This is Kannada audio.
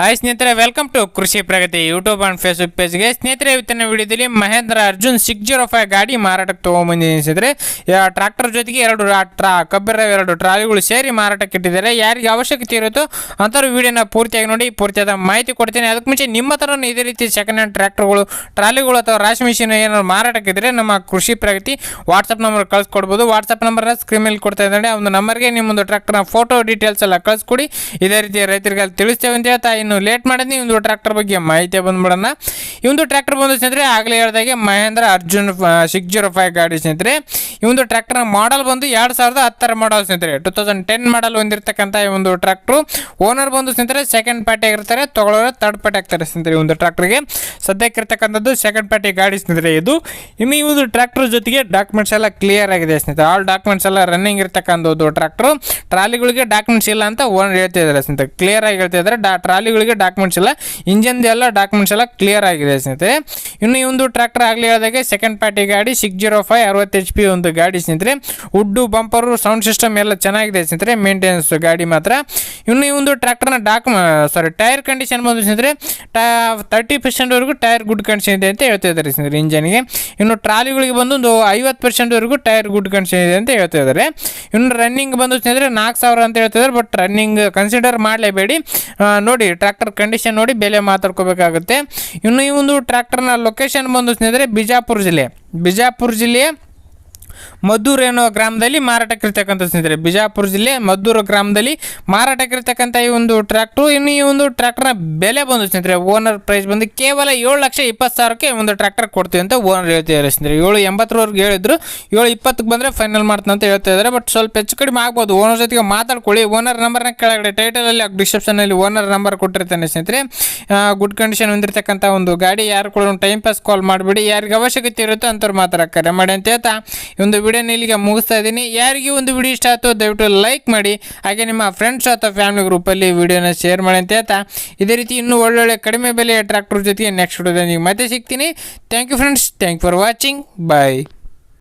ಹಾಯ್ ಸ್ನೇಹಿತರೆ welcome to Krishi Pragati YouTube and Facebook ಪೇಜ್ಗೆ ಸ್ನೇಹಿತರೆ, ಇವತ್ತಿನ ವಿಡಿಯೋದಲ್ಲಿ Mahindra Arjun six zero five ಗಾಡಿ ಮಾರಾಟಕ್ಕೆ ತೊಗೊಂಬಂದಿದ್ದೀನಿ ಸ್ನೇಹಿತರೆ. ಟ್ರ್ಯಾಕ್ಟರ್ ಜೊತೆಗೆ ಎರಡು ಟ್ರಾ ಕಬ್ಬಿರ ಎರಡು ಟ್ರಾಲಿಗಳು ಸೇರಿ ಮಾರಾಟಕ್ಕೆ ಇಟ್ಟಿದ್ದಾರೆ. ಯಾರಿಗೆ ಅವಶ್ಯಕತೆ ಇರುತ್ತೋ ಅಂಥವ್ರು ವಿಡಿಯೋನ ಪೂರ್ತಿಯಾಗಿ ನೋಡಿ, ಪೂರ್ತಿಯಾದ ಮಾಹಿತಿ ಕೊಡ್ತೀನಿ. ಅದಕ್ಕೆ ಮುಂಚೆ ನಿಮ್ಮ ಥರ ಇದೇ ರೀತಿ ಸೆಕೆಂಡ್ ಹ್ಯಾಂಡ್ ಟ್ರ್ಯಾಕ್ಟರ್ಗಳು ಟ್ರಾಲಿಗಳು ಅಥವಾ ರಾಶಿ ಮಿಷಿನ್ ಏನಾದ್ರು ಮಾರಾಟಕ್ಕಿದ್ರೆ ನಮ್ಮ ಕೃಷಿ ಪ್ರಗತಿ ವಾಟ್ಸಪ್ ನಂಬರ್ ಕಳಿಸ್ಕೊಡ್ಬೋದು. ವಾಟ್ಸಪ್ ನಂಬರ್ನ ಸ್ಕ್ರೀನ್ ಮೇಲೆ ಕೊಡ್ತಾ ಇದ್ದಾರೆ ಒಂದು ನಂಬರ್ಗೆ ನಿಮ್ಮೊಂದು ಟ್ರ್ಯಾಕ್ಟರ್ನ ಫೋಟೋ ಡೀಟೇಲ್ಸ್ ಎಲ್ಲ ಕಳಿಸ್ಕೊಡಿ. ಇದೇ ರೀತಿ ರೈತರಿಗೆ ಅಲ್ಲಿ ತಿಳಿಸ್ತೇವೆ ಅಂತ ಹೇಳ್ತಾ ಇನ್ನು ಲೇಟ್ ಮಾಡಿದ್ನಿ. ಇಂದು ಟ್ರ್ಯಾಕ್ಟರ್ ಬಗ್ಗೆ ಮಾಹಿತಿ ಬಂದ್ಬಿಡೋಣ. ಒಂದು ಟ್ರ್ಯಾಕ್ಟರ್ ಬಂದು ಸ್ನೇಹಿತರೆ, ಆಗಲೇ ಹೇಳ್ದಾಗೆ Mahindra Arjun six zero five ಗಾಡಿ ಸ್ನೇಹಿತರೆ. ಈ ಟ್ರ್ಯಾಕ್ಟರ್ ಮಾಡಲ್ ಬಂದು ಎರಡು ಸಾವಿರದ ಹತ್ತರ ಮಾಡಲ್ ಸ್ನೇಹಿತರೆ. ಟೂ ತೌಸಂಡ್ ಟೆನ್ ಮಾಡಲ್ ಹೊಂದಿರತಕ್ಕಂಥ ಈ ಒಂದು ಟ್ರ್ಯಾಕ್ಟ್ರು ಓನರ್ ಬಂದು ಸ್ನೇಹಿತರೆ ಸೆಕೆಂಡ್ ಪಾರ್ಟಿ ಆಗಿರ್ತಾರೆ. ತಗೊಳ್ಳೋರು ತರ್ಡ್ ಪಾರ್ಟಿ ಆಗ್ತಾರೆ ಸ್ನೇಹಿತರೆ ಈ ಒಂದು ಟ್ರ್ಯಾಕ್ಟರ್ಗೆ ಸದ್ಯಕ್ಕೆ ಇರ್ತಕ್ಕಂಥದ್ದು ಸೆಕೆಂಡ್ ಪಾರ್ಟಿ ಗಾಡಿ ಸ್ನೇಹಿತರೆ ಇದು. ಇನ್ನು ಈ ಒಂದು ಟ್ರ್ಯಾಕ್ಟರ್ ಜೊತೆಗೆ ಡಾಕ್ಯುಮೆಂಟ್ಸ್ ಎಲ್ಲ ಕ್ಲಿಯರ್ ಆಗಿದೆ ಸ್ನೇಹಿತರೆ. ಆಲ್ ಡಾಕ್ಯುಮೆಂಟ್ಸ್ ಎಲ್ಲ ರನ್ನಿಂಗ್ ಇರ್ತಕ್ಕಂಥದ್ದು ಟ್ರ್ಯಾಕ್ಟ್ರು ಟ್ರಾಲಿಗಳಿಗೆ ಡಾಕ್ಯುಮೆಂಟ್ಸ್ ಇಲ್ಲ ಅಂತ ಓನರ್ ಹೇಳ್ತಾ ಇದ್ದಾರೆ ಸ್ನೇಹಿತರೆ. ಕ್ಲಿಯರ್ ಆಗಿ ಹೇಳ್ತಾ ಡಾ ಡಾ ಟ್ರಾಲಿಗಳಿಗೆ ಡಾಕ್ಯುಮೆಂಟ್ಸ್ ಇಲ್ಲ. ಇಂಜನ್ದು ಎಲ್ಲ ಡಾಕ್ಯುಮೆಂಟ್ಸ್ ಎಲ್ಲ ಕ್ಲಿಯರ್ ಆಗಿದೆ ಸ್ನೇಹಿತರೆ. ಇನ್ನು ಈ ಒಂದು ಟ್ರ್ಯಾಕ್ಟರ್ ಆಗಲಿ ಹೇಳಿದಾಗೆ ಸೆಕೆಂಡ್ ಪಾರ್ಟಿ ಗಾಡಿ ಸಿಕ್ಸ್ ಜೀರೋ ಫೈವ್ ಅರವತ್ತು ಎಚ್ ಪಿ ಒಂದು ಗಾಡಿ ಸ್ನೇಹಿತರೆ. ಉಡ್ಡು ಬಂಪರು ಸೌಂಡ್ ಸಿಸ್ಟಮ್ ಎಲ್ಲ ಚೆನ್ನಾಗಿದೆ ಸ್ನೇಹಿತರೆ ಮೇಂಟೆನೆನ್ಸ್ ಗಾಡಿ ಮಾತ್ರ. ಇನ್ನು ಈ ಒಂದು ಟ್ರ್ಯಾಕ್ಟರ್ನ ಡಾಕ್ ಸಾರಿ ಟೈರ್ ಕಂಡೀಷನ್ ಬಂದು ಸ್ನೇಹಿತರೆ, ಟಾ ತರ್ಟಿ ಪರ್ಸೆಂಟ್ವರೆಗೂ ಟೈರ್ ಗುಡ್ ಕಂಡೀಷನ್ ಇದೆ ಅಂತ ಹೇಳ್ತಾ ಇದ್ದಾರೆ ಸ್ನೇಹಿತರೆ ಇಂಜನ್ಗೆ ಇನ್ನು ಟ್ರಾಲಿಗಳಿಗೆ ಬಂದು ಒಂದು ಐವತ್ತು ಪರ್ಸೆಂಟ್ವರೆಗೂ ಟೈರ್ ಗುಡ್ ಕಂಡೀಷನ್ ಇದೆ ಅಂತ ಹೇಳ್ತಾ ಇದ್ದಾರೆ. ಇನ್ನು ರನ್ನಿಂಗ್ ಬಂದು ಸ್ನೇಹಿತರೆ ನಾಲ್ಕು ಸಾವಿರ ಅಂತ ಹೇಳ್ತಿದ್ದಾರೆ ಬಟ್ ರನ್ನಿಂಗ್ ಕನ್ಸಿಡರ್ ಮಾಡಲೇಬೇಡಿ. ನೋಡಿ ಟ್ರ್ಯಾಕ್ಟರ್ ಕಂಡೀಷನ್ ನೋಡಿ ಬೆಲೆ ಮಾತಾಡ್ಕೋಬೇಕಾಗುತ್ತೆ. ಇನ್ನು ಈ ಒಂದು ಟ್ರ್ಯಾಕ್ಟರ್ನ ಲೊಕೇಶನ್ ಬಂದು ಸ್ನೇಹಿತರೆ ಬಿಜಾಪುರ ಜಿಲ್ಲೆ. ಬಿಜಾಪುರ ಜಿಲ್ಲೆಯ ಮದ್ದೂರು ಎನ್ನುವ ಗ್ರಾಮದಲ್ಲಿ ಮಾರಾಟಕ್ಕಿರ್ತಕ್ಕಂಥ ಸ್ನೇಹಿತರೆ. ಬಿಜಾಪುರ ಜಿಲ್ಲೆ ಮದ್ದೂರು ಗ್ರಾಮದಲ್ಲಿ ಮಾರಾಟಕ್ಕಿರ್ತಕ್ಕಂಥ ಈ ಒಂದು ಟ್ರ್ಯಾಕ್ಟ್ರು, ಇನ್ನು ಈ ಒಂದು ಟ್ರ್ಯಾಕ್ಟರ್ನ ಬೆಲೆ ಬಂದು ಸ್ನೇಹಿತರೆ ಓನರ್ ಪ್ರೈಸ್ ಬಂದು ಕೇವಲ ಏಳು ಲಕ್ಷ ಇಪ್ಪತ್ತು ಸಾವಿರಕ್ಕೆ ಒಂದು ಟ್ರ್ಯಾಕ್ಟರ್ ಕೊಡ್ತೀವಿ ಅಂತ ಓನರ್ ಹೇಳ್ತಿದ್ದಾರೆ ಸ್ನೇಹಿತರೆ. ಏಳು ಎಂಬತ್ತರವರೆಗೆ ಹೇಳಿದ್ರು, ಏಳು ಇಪ್ಪತ್ತಕ್ಕೆ ಬಂದರೆ ಫೈನಲ್ ಮಾಡ್ತಾನೆ ಅಂತ ಹೇಳ್ತಾ ಇದ್ದಾರೆ. ಬಟ್ ಸ್ವಲ್ಪ ಹೆಚ್ಚು ಕಡಿಮೆ ಆಗ್ಬೋದು. ಓನರ್ ಜೊತೆಗೆ ಮಾತಾಡ್ಕೊಳ್ಳಿ. ಓನರ್ ನಂಬರ್ನ ಕೆಳಗಡೆ ಟೈಟಲಲ್ಲಿ ಡಿಸ್ಕ್ರಿಪ್ಷನಲ್ಲಿ ಓನರ್ ನಂಬರ್ ಕೊಟ್ಟಿರ್ತಾನೆ ಸ್ನೇಹಿತರೆ. ಗುಡ್ ಕಂಡೀಷನ್ ಹೊಂದಿರತಕ್ಕಂಥ ಒಂದು ಗಾಡಿ, ಯಾರು ಕೂಡ ಟೈಮ್ ಪಾಸ್ ಕಾಲ್ ಮಾಡಿಬಿಡಿ. ಯಾರಿಗೆ ಅವಶ್ಯಕತೆ ಇರುತ್ತೋ ಅಂತವ್ರು ಮಾತ್ರ ಕರೆ ಮಾಡಿ ಅಂತ ಹೇಳ್ತಾ ಒಂದು ವಿಡಿಯೋನ ಇಲ್ಲಿಗೆ ಮುಗಿಸ್ತಾ ಇದ್ದೀನಿ. ಯಾರಿಗೆ ಒಂದು ವಿಡಿಯೋ ಇಷ್ಟ ಆಯ್ತು ದಯವಿಟ್ಟು ಲೈಕ್ ಮಾಡಿ. ಹಾಗೆ ನಿಮ್ಮ ಫ್ರೆಂಡ್ಸ್ ಅಥವಾ ಫ್ಯಾಮಿಲಿ ಗ್ರೂಪಲ್ಲಿ ವಿಡಿಯೋನ ಶೇರ್ ಮಾಡಿ ಅಂತ ಹೇಳ್ತಾ. ಇದೇ ರೀತಿ ಇನ್ನೂ ಒಳ್ಳೊಳ್ಳೆ ಕಡಿಮೆ ಬೆಲೆಯ ಟ್ರ್ಯಾಕ್ಟರ್ ಜೊತೆಗೆ ನೆಕ್ಸ್ಟ್ ವಿಡಿಯೋದಲ್ಲಿ ಮತ್ತೆ ಸಿಗ್ತೀನಿ. Thank you friends thank for watching bye